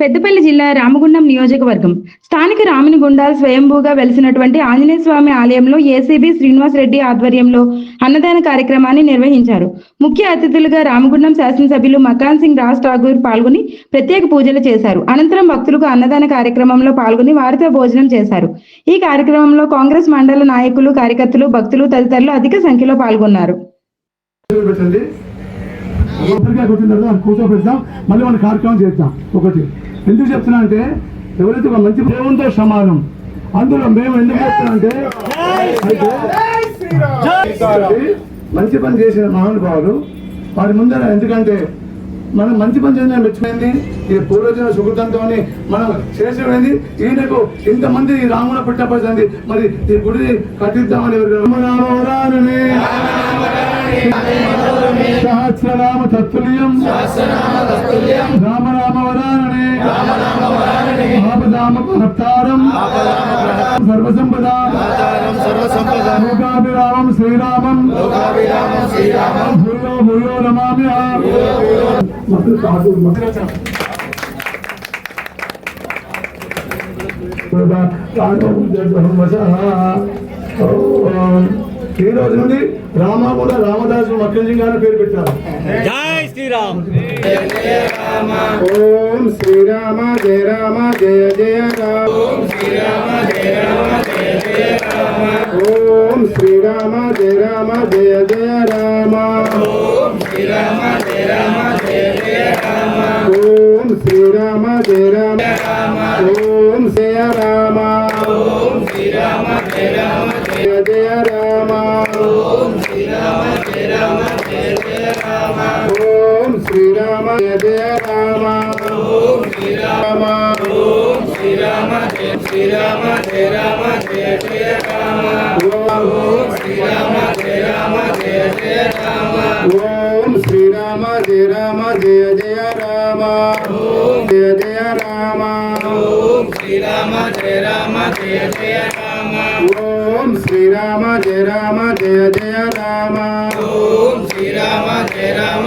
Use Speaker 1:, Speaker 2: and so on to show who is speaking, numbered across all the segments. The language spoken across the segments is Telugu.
Speaker 1: పెద్దపల్లి జిల్లా రామగుండం నియోజకవర్గం. స్థానిక రామునిగుండ స్వయంభూగా వెలిసినటువంటి ఆంజనేయ స్వామి ఆలయంలో ఏసీబీ శ్రీనివాస్ రెడ్డి ఆధ్వర్యంలో అన్నదాన కార్యక్రమాన్ని నిర్వహించారు. ముఖ్య అతిథులుగా రామగుండం శాసనసభ్యులు మకాన్ సింగ్ రాజ్ ఠాగూర్ పాల్గొని ప్రత్యేక పూజలు చేశారు. అనంతరం భక్తులకు అన్నదాన కార్యక్రమంలో పాల్గొని వారితో భోజనం చేశారు. ఈ కార్యక్రమంలో కాంగ్రెస్ మండల నాయకులు కార్యకర్తలు భక్తులు తదితరులు అధిక సంఖ్యలో పాల్గొన్నారు.
Speaker 2: కొట్టిన తర్వాత కూర్చోబెడతాం మళ్ళీ మన కార్యక్రమం చేద్దాం. ఒకటి. ఎందుకు చెప్తున్నా అంటే ఎవరైతే ఒక మంచి దేవునితో సమానం అందులో మేము ఎందుకు చెప్తున్నా అంటే మంచి పని చేసిన మహానుభావులు వారి ముందర ఎందుకంటే మనం మంచి పని చేసిన మెచ్చిపోయింది ఈ పూర్వజన సుకృతంతో మనం చేసేది ఈయనకు ఇంతమంది రాముల పుట్టపడుతుంది మరి ఈ గుడిని కట్టిద్దామని ఎవరు రామరామరానని సహస్రనామ తత్తుల్యం. రామ రామ వరాననే ఆపదామ భక్తారం సర్వసంపద. లోకాభిరామం శ్రీరామం. భూయో భూయో నమామి ఈ రోజు నుండి రామామూల రామదాసు మక్కంజీ గారి పేరు పెట్టారు.
Speaker 3: జై శ్రీరామ్.
Speaker 2: ఓం శ్రీరామ జయ రామ జయ జయ రామ. ఓం శ్రీరామ జయ రామ జయ జయ రామ. ఓం శ్రీరామ జయ రామ. జయ జయ రామ ఓం శ్రీరామ జయ రామ జయ జయ రామ ఓం శ్రీరామ జయ రామ ఓం జయ రామ ఓం శ్రీరామ జయ రామ. జయ జయ రామ. జయ జయ రామ ఓం శ్రీరామ ఓం శ్రీరామ జయ శ్రీరామ జయ రామ జయ జయ రామ. ఓం శ్రీరామ జయ రామ జయ జయ రామ ఓం శ్రీరామ జయ రామ జయ జయ రామ ఓం జయ జయ రామ ఓం శ్రీరామ జయ రామ జయ జయ రామ ఓం జయ రామ జయ జయ రామ ఓం శ్రీరామ రామ జయ రామ.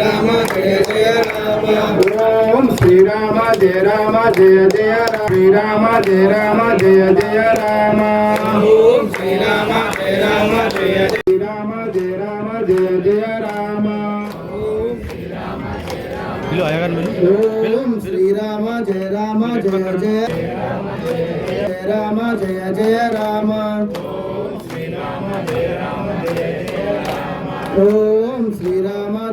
Speaker 2: రామ జయ జయ రామ ఓం శ్రీరామ జయ రామ జయ జయ రామ. శ్రీరామ జయ రామ జయ జయ రామ ఓం శ్రీరామ జయ రామ. జయ శ్రీరామ జయ రామ జయ జయ రామ. ఓం శ్రీరామ జయ రామ. జయ జయ జయ రామ జయ జయ రామ. ఓం శ్రీరామ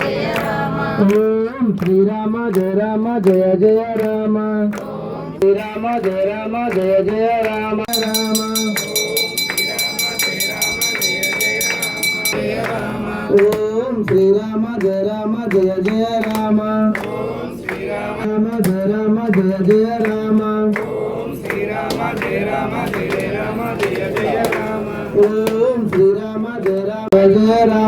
Speaker 2: ఓం శ్రీరామ జయ రామ జయ జయ రామ శ్రీరామ జయ రామ జయ జయ రామ రామ ఓం శ్రీరామ జయ రామ జయ జయ రామ రామ జయ రామ జయ జయ రామ ఓం శ్రీరామ జయ రామ జయ రామ జయ జయ రామ ఓం శ్రీరామ జయ రామ జయ రామ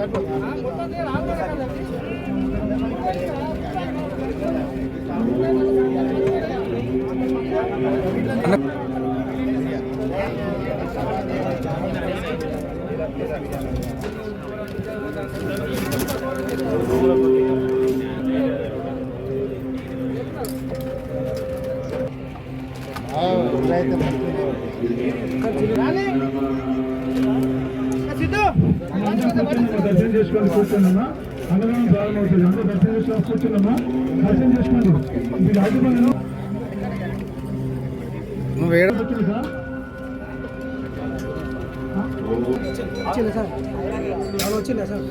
Speaker 4: అన్న
Speaker 5: దర్శనం చేసుకోండి కూర్చోండమ్మా అన్నదానం ప్రారంభమవుతుంది. అందరూ దర్శనం చేసుకొని కూర్చోండమ్మా దర్శనం చేసుకోండి. మీ రాజమండ్రి
Speaker 6: నువ్వు ఏడ?
Speaker 5: వచ్చింది సార్
Speaker 6: వచ్చిందా సార్?